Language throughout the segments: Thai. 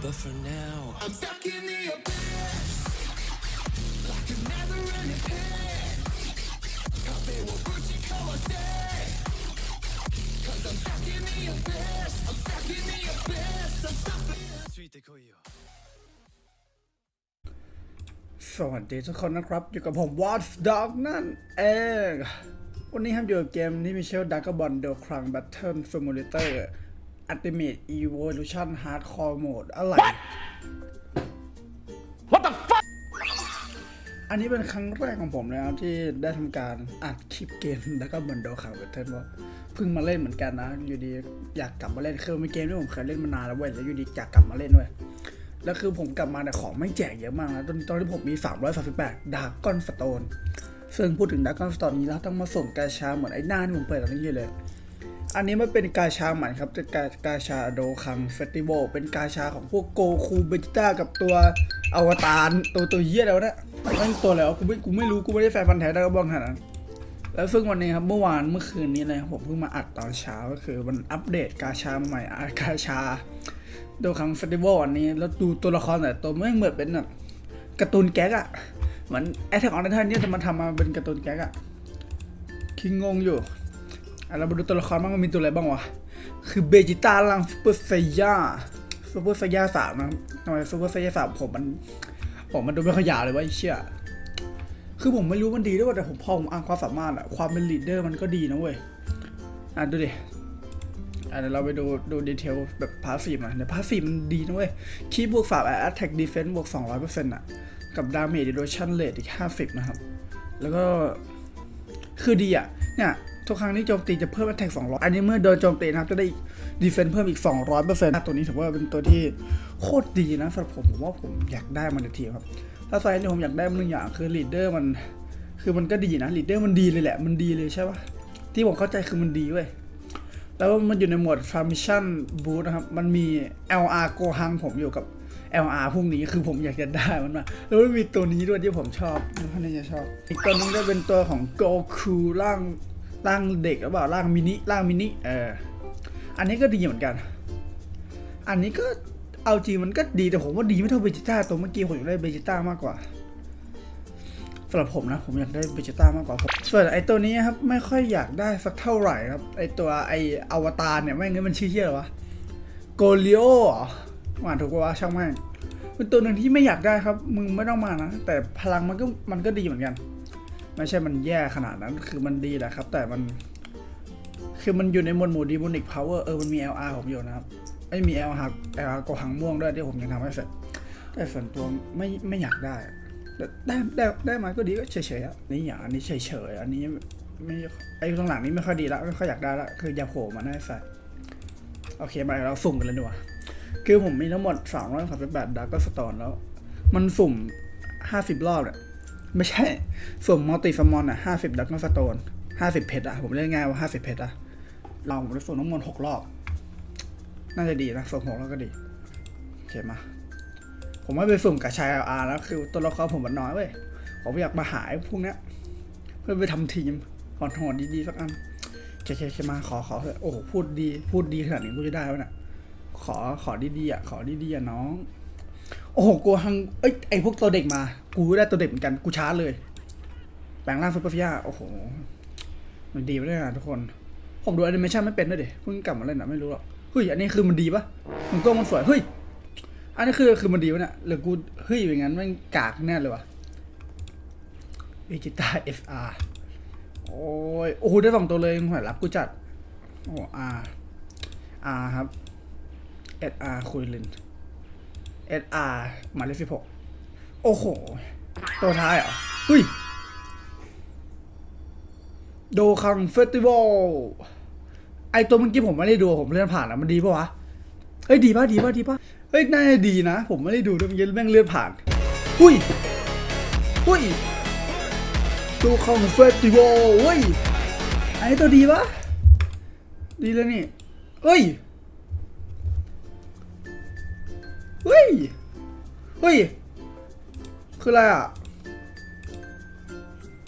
But for now, I'm stuck in the abyss. I can never repent. Cafe will Gucci Kawase. Cause I'm stuck in the abyss. I'm stuck in the abyss. I'm stuck in ついてこいよ。 สวัสดีทุกคนนะครับ อยู่กับผม Watch Dog นั่นเองวันนี้ครับอยู่กับเกมที่มีชื่อ d a r k b o n d e Crank Battle Simulator Ultimate Evolution Hardcore Mode อะไร What the fuck อันนี้เป็นครั้งแรกของผมเลยครับที่ได้ทำการอัดคลิปเกม d a r k b o n d e Crank Battle ว่าเพิ่งมาเล่นเหมือนกันนะ อยู่ดีอยากกลับมาเล่นคือเป็นเกมที่ผมเคยเล่นมานานแล้วเว้ยแล้วอยู่ดีอยากกลับมาเล่นเว้ยแล้วคือผมกลับมาเนี่ยของไม่แจกเยอะมากนะตอนตอนที่ผมมี 338ดาร์กอนสโตนซึ่งพูดถึงดาร์กอนสโตนนี้แล้วต้องมาส่งกาชาเหมือนไอ้หน้าที่ผมเปิดตอนนี้อยู่เลย อันนี้มันเป็นกาชาใหม่ครับเป็นกากาชาโดคังเฟสติวัลเป็นกาชาของพวกโกคูเบจิต้ากับตัวอวตารตัวตัวเยี่ยแล้วนะแม่งตัวแล้วกูไม่กูไม่รู้กูไม่ได้แฟนพันธ์แท้ดาร์กบอลขนาดนั้นแล้วซึ่งวันนี้ครับเมื่อวานเมื่อคืนนี้เลยผมเพิ่งมาอัดตอนเช้าก็คือมันอัปเดตกาชาใหม่อะกาชาโดคังเฟสติวัลอันนี้แล้วดูตัวละครแต่ตัวไม่เหมือนเป็นแบบการ์ตูนแก๊กอะเหมือนแอทแทกออนไททันเนี่ยแต่มันทำมาเป็นการ์ตูนแก๊กอะคิงงงอยู่ เรามาดูตัวละครบ้างมันมีตัวอะไรบ้างวะ คือเบจิต้าลังซูเปอร์ไซย่าซูเปอร์ไซย่าสามนะทำไมซูเปอร์ไซย่าสามผมมันผมมันดูไม่ค่อยาวเลยว่าไอ้เชี่ยคือผมไม่รู้มันดีด้วยแต่ผมพอผมอ่านความสามารถอะความเป็นลีดเดอร์มันก็ดีนะเว้ย อะดูดิอะเดี๋ยวเราไปดูดูดีเทลแบบพาสซีฟหน่อยเดี๋ยวพาสซีฟมันดีนะเว้ย คีบวกสามแอตแทกดีเฟนซ์บวก200%อะกับดาเมจดิโดชั่นเลทอีก50นะครับ แล้วก็คือดีอะเนี่ย ทุกครั้งที่โจมตีจะเพิ่มแอตแทก200 อันนี้เมื่อโดนโจมตีนะครับจะได้ดีเฟนซ์เพิ่มอีก 200%ตัวนี้ถือว่าเป็นตัวที่โคตรดีนะสำหรับผมผมว่าผมอยากได้มันทีครับ ถ้าไซส์ที่ผมอยากได้มันหนึ่งอย่างคือลีดเดอร์มัน คือมันก็ดีนะลีดเดอร์มันดีเลยแหละ มันดีเลยใช่ปะที่ผมเข้าใจคือมันดีเว้ย แล้วมันอยู่ในหมวด Transmission Boost นะครับ มันมี LR โกหังผมอยู่กับ LR พวกนี้คือผมอยากจะได้มันมา แล้วมันมีตัวนี้ด้วยที่ผมชอบมันค่อนข้าจะชอบ อีกตัวนึงก็เป็นตัวของ Goku ร่าง ร่างเด็กหรือเปล่าร่างมินิร่างมินิเอออันนี้ก็ดีเหมือนกัน อันนี้ก็เอาจริงมันก็ดีแต่ผมว่าดีไม่เท่าเบจิต้าตัวเมื่อกี้ผมอยากได้เบจิต้ามากกว่าสำหรับผมนะผมอยากได้เบจิต้ามากกว่าผมส่วนไอตัวนี้ครับไม่ค่อยอยากได้สักเท่าไหร่ครับไอตัวไออวตารเนี่ยแม่งนี่มันชื่อเหี้ยอะวะโกลิโออ่านถูกปะวะช่างแม่งเป็นตัวหนึ่งที่ไม่อยากได้ครับ มึงไม่ต้องมานะ แต่พลังมันก็มันก็ดีเหมือนกัน ไม่ใช่มันแย่ขนาดนั้นคือมันดีแหละครับ แต่มัน คือมันอยู่ในมวดหมู่ดีมอนิกพาวเวอร์เออมันมี LR ผมอยู่นะครับไอ้มี LR LR กหังม่วงด้วยที่ผมยังทำไม่เสร็จแต่ส่วนตัวไม่ไม่อยากได้แต่ได้ได้ได้มาก็ดีก็เฉยๆอะนี่อย่างอันนี้เฉยๆอันนี้ไม่ไอ้ข้างหลังนี้ไม่ค่อยดีละไม่ค่อยอยากได้ละคืออย่าโผล่มาได้ใส่โอเคมาเราสุ่มกันเลยดีกว่าคือผมมีทั้งหมด338ดาร์กสตอนแล้ว มันสุ่ม 50 รอบเนี่ย ไม่ใช่สุ่มมัลติซัมอนอะ50ดาร์กสโตน50เพชรอะ ผมเรียกง่ายว่า50เพชรอะ เราผมได้สุ่มทั้งหมด6รอบ น่าจะดีนะสุ่มหกรอบก็ดีโอเคมา ผมไม่ไปสุ่มกับชายอาร์แล้วคือตัวละครผมมันน้อยเว้ย ผมอยากมาหาไอ้พวกเนี้ย เพื่อไปทำทีมหอนหอนดีๆสักอันเคเคเคมาขอขอเถอะโอ้พูดดี พูดดีขนาดนี้กูจะได้ไหมเนี่ยขอขอดีๆอะ ขอดีๆอะน้อง โอ้โหกูหังเอ้ยไอพวกตัวเด็กมา กูได้ตัวเด็กเหมือนกันกูช้าเลยแปลงร่างซุปเปอร์ฟิยาโอ้โห มันดีไปเลยนะทุกคน ผมดูแอนิเมชันไม่เป็นด้วยดิเพิ่งกลับมาเล่นอะไม่รู้หรอกเฮ้ยอันนี้คือมันดีปะมันก็มันสวยเฮ้ยอันนี้คือคือมันดีวะเนี่ยหรือกูเฮ้ยอย่างนั้นมันกากแน่เลยวะเวจิต้า FR โอ้ยโอ้โหได้สองตัวเลยหอยรับกูจัดโอ้ R R ครับ SR คุยลิน SR หมายเลขสิบหกโอ้โห ตัวท้ายเหรอเฮ้ย โดคังเฟสติวัล ไอตัวเมื่อกี้ผมไม่ได้ดูผมเลื่อนผ่านแล้วมันดีปะวะ เฮ้ย ดีปะดีปะดีปะเฮ้ย น่าจะดีนะ ผมไม่ได้ดูด้วยมันยังแม่งเลื่อนผ่านหุ้ยหุ้ยดูคองเฟสติวัลเฮ้ย ไอตัวดีปะดีเลยนี่เฮ้ย ฮ้ย เฮ้ย คืออะไรอะ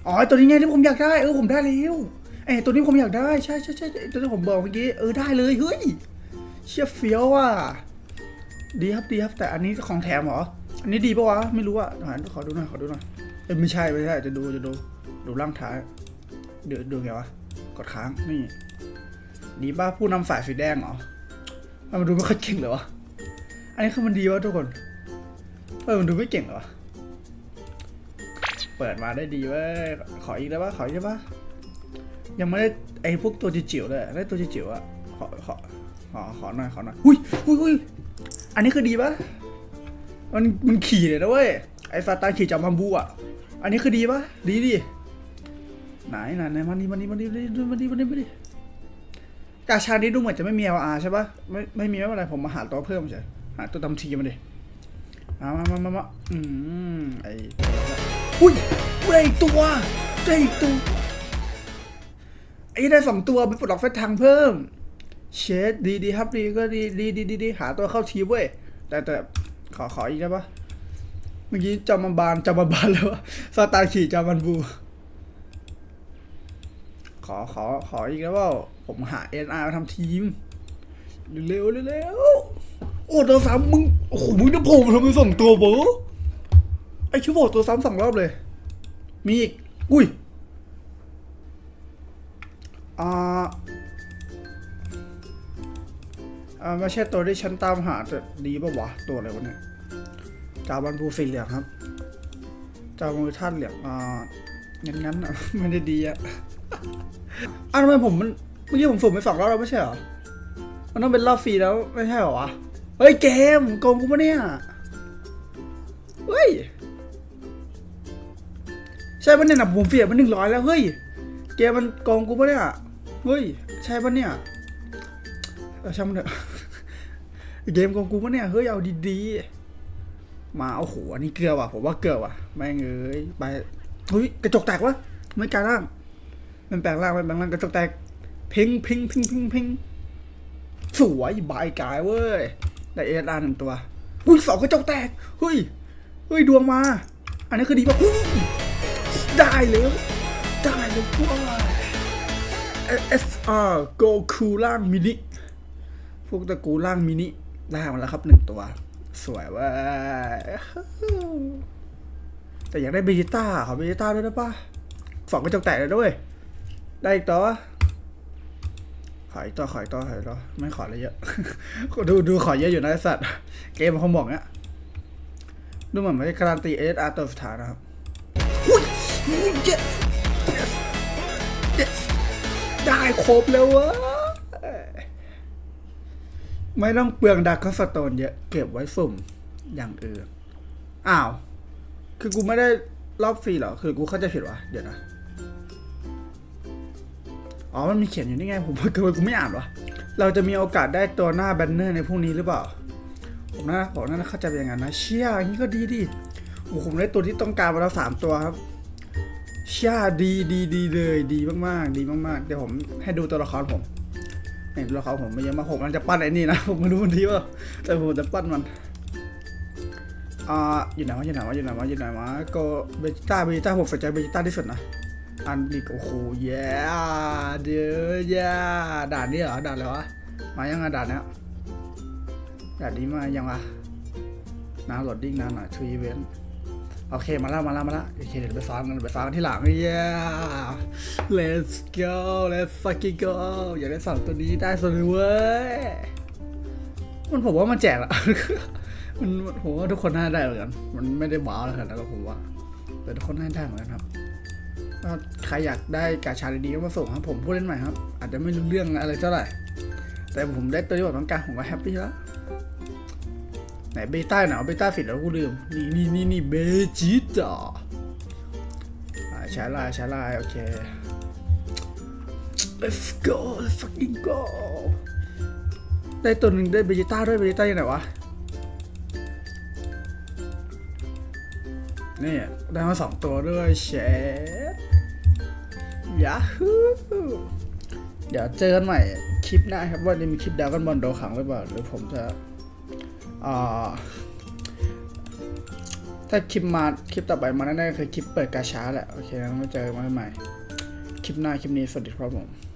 อ๋อตัวนี้ไงที่ผมอยากได้ เออผมได้แล้วไอ้ตัวนี้ผมอยากได้ ใช่ใช่ใช่ตัวที่ผมบอกเมื่อกี้ เออได้เลย เฮ้ย เชี่ยเฟี้ยวว่ะ ดีครับดีครับ แต่อันนี้ของแถมเหรอ อันนี้ดีปะวะ ไม่รู้อะหาขอดูหน่อยขอดูหน่อย เอ้ยไม่ใช่ไม่ใช่ จะดูจะดูดูร่างท้าย เดูดูไงวะ กดค้าง นี่ ดีป่ะผู้นำฝ่ายสีแดงเหรอ มันดูไม่ค่อยเก่งเลยวะ อันนี้คือมันดีวะทุกคนเออมันดูไม่เก่งเหรอเปิดมาได้ดีเว้ยขออีกได้ปะขออีกได้ปะยังไม่ได้ไอ้พวกตัวจิ๋วเลยได้ตัวจิ๋วอะขอขอขอขอหน่อยขอหน่อยอุ้ยอุ้ยอุ้ยอันนี้คือดีปะมันมันขี่เลยนะเว้ยไอ้ซาตานขี่จากมัมบูอะอันนี้คือดีปะดีดิไหนไหนไหนมานี่มานี่มานี่มานี่มานี่มานี่มานี่กาชานี้ดูเหมือนจะไม่มี LR ใช่ปะไม่ไม่มีไม่เป็นไรผมมาหาตัวเพิ่มเฉ ยหาตัวทำทีมาดิมามามามามาอืมไอ้อุ้ยได้อีกตัวได้อีกตัวไอ้ได้สองตัวไปปลดล็อกเฟซทางเพิ่ม เชดดีดีครับดีก็ดีดีดีดีดีหาตัวเข้าทีเว้ยแต่แต่ขอขออีกได้ปะเมื่อกี้จอมบานจอมบานแล้วะซาตานขี่จอมันบู ขอขอขออีกแล้วว่าผมหาเอ็นอาร์มาทำทีม เร็วๆเร็ว โอ้ตัวซ้ำมึงโอ้โหมึงจะโผล่มาทำไมสองตัวโบไอชิวบอกตัวซ้ำสองรอบเลย มีอีก อุ้ยอ่าอ่าไม่ใช่ตัวที่ฉันตามหาแต่ดีป่าวะ ตัวอะไรวะเนี่ยจาบันบูสีเหลืองครับจาบันบูท่านเหลืองอ่างั้นงั้นอะไม่ได้ดีอะอ้าวทำไมผมมันเมื่อกี้ผมสุ่มไปสองรอบแล้วไม่ใช่เหรอ มันต้องเป็นรอบฟรีแล้วไม่ใช่เหรอวะ เฮ้ยเกมโกงกูปะเนี่ย เฮ้ย ใช่ปะเนี่ยนะผมเฟียมันหนึ่งร้อยแล้ว เฮ้ย เกมมันโกงกูปะเนี่ย เฮ้ย ใช่ปะเนี่ยเออช่างมันเถอะเกมโกงกูปะเนี่ย เฮ้ย เอาดีๆ มาเอาโหอันนี้เกลือว่ะ ผมว่าเกลือว่ะ แม่งเอ้ย ไป เฮ้ย กระจกแตกวะ ไม่กล้าร่าง มันแปลงร่างมันแปลงร่างกระจกแตก พิงพิงพิงพิงพิงสวยบายกายเว้ย ได้เอสอาร์หนึ่งตัวอุ้ยสองกระจกแตก เฮ้ย เฮ้ย ดวงมา อันนี้คือดีป่ะอุ้ย ได้เลยได้เลยว้าย SR Go Cool ล่างมินิ พวกตะกูล่างมินิ ได้มาแล้วครับหนึ่งตัว สวยเว้ยแต่อยากได้เบจิต้าขอเบจิต้าด้วยนะป่ะสองกระจกแตกเลยด้วย ได้อีกตัว ขออีกตัวขออีกตัวขออีกตัวไม่ขออะไรเยอะ ดูดูขอเยอะอยู่นะไอ้สัตว์ เกมมันคงบอกเนี้ย ดูเหมือนไม่ได้การันตีเอสอาร์ตัวสุดท้ายนะครับอุ๊ยอุ๊ย yes yes yes ได้ครบแล้ววะไม่ต้องเปลืองดักก็สโตนเยอะ เก็บไว้สุ่มอย่างอื่น อ้าว คือกูไม่ได้รอบฟรีเหรอ คือกูเข้าใจผิดวะ เดี๋ยวนะ อ๋อ มันมีเขียนอยู่นี่ไง ผมเกิดกูไม่อ่านวะเราจะมีโอกาสได้ตัวหน้าแบนเนอร์ในพวกนี้หรือเปล่า ผมน่าผมน่าจะเข้าใจเป็นอย่างนั้นนะ เชี่ยอย่างนี้ก็ดีดิโอ้โหผมได้ตัวที่ต้องการมาแล้วสามตัวครับ เชี่ยดีดีดีเลย ดีมากๆ ดีมากๆ เดี๋ยวผมให้ดูตัวละครผมนี่ตัวละครผมไม่เยอะมากผมมันจะปั้นไอ้นี่นะ ผมไม่รู้มันทีว่าแต่ผมจะปั้นมันอ่าอยู่ไหนวะอยู่ไหนวะอยู่ไหนวะอยู่ไหนวะก็เบจิต้าเบจิต้าผมสนใจเบจิต้าที่สุดนะ อันนี้โอ้โหเย้เดี๋ยวเย้ด่านนี้เหรอด่านอะไรวะมายังไงด่านเนี้ยด่านนี้มายังวะน้ำโหลดดิ้งนานหน่อยทูอีเวนต์โอเคมาแล้วมาแล้วมาแล้วโอเคเดี๋ยวไปซ้อมกันไปซ้อมกันที่หลังเย้ let's go let's fucking go อยากได้สองตัวนี้ได้สุดเลยเว้ยมันผมว่ามันแจกละมันผมว่าทุกคนน่าได้เหมือนกันมันไม่ได้ว้าวเลยขนาดนั้นผมว่า แต่ทุกคนน่าได้เหมือนกันครับ ใครอยากได้กาชาดีๆก็มาส่งครับผมผู้เล่นใหม่ครับ อาจจะไม่รู้เรื่องอะไรเท่าไหร่ แต่ผมได้ตัวที่ผมต้องการผมก็แฮปปี้แล้วไหนเบต้าไหนเอาเบต้าฟิตแล้วกูลืม นี่นี่นี่นี่เบจิต้าอ่าใช้ลายใช้ลายโอเค let's go let's fucking go ได้ตัวหนึ่งได้เบจิต้าด้วยเบจิต้าอยู่ไหนวะนี่ได้มาสองตัวด้วยเชฟ ยาฮูเดี๋ยวเจอกันใหม่คลิปหน้าครับว่าจะมีคลิปดาวกันบอลโดขังหรือเปล่าหรือผมจะอ่าถ้าคลิปมาคลิปต่อไปมาแน่ๆคือคลิปเปิดกาชาแหละ โอเคงั้นมาเจอกันใหม่ คลิปหน้าคลิปนี้สวัสดีครับผม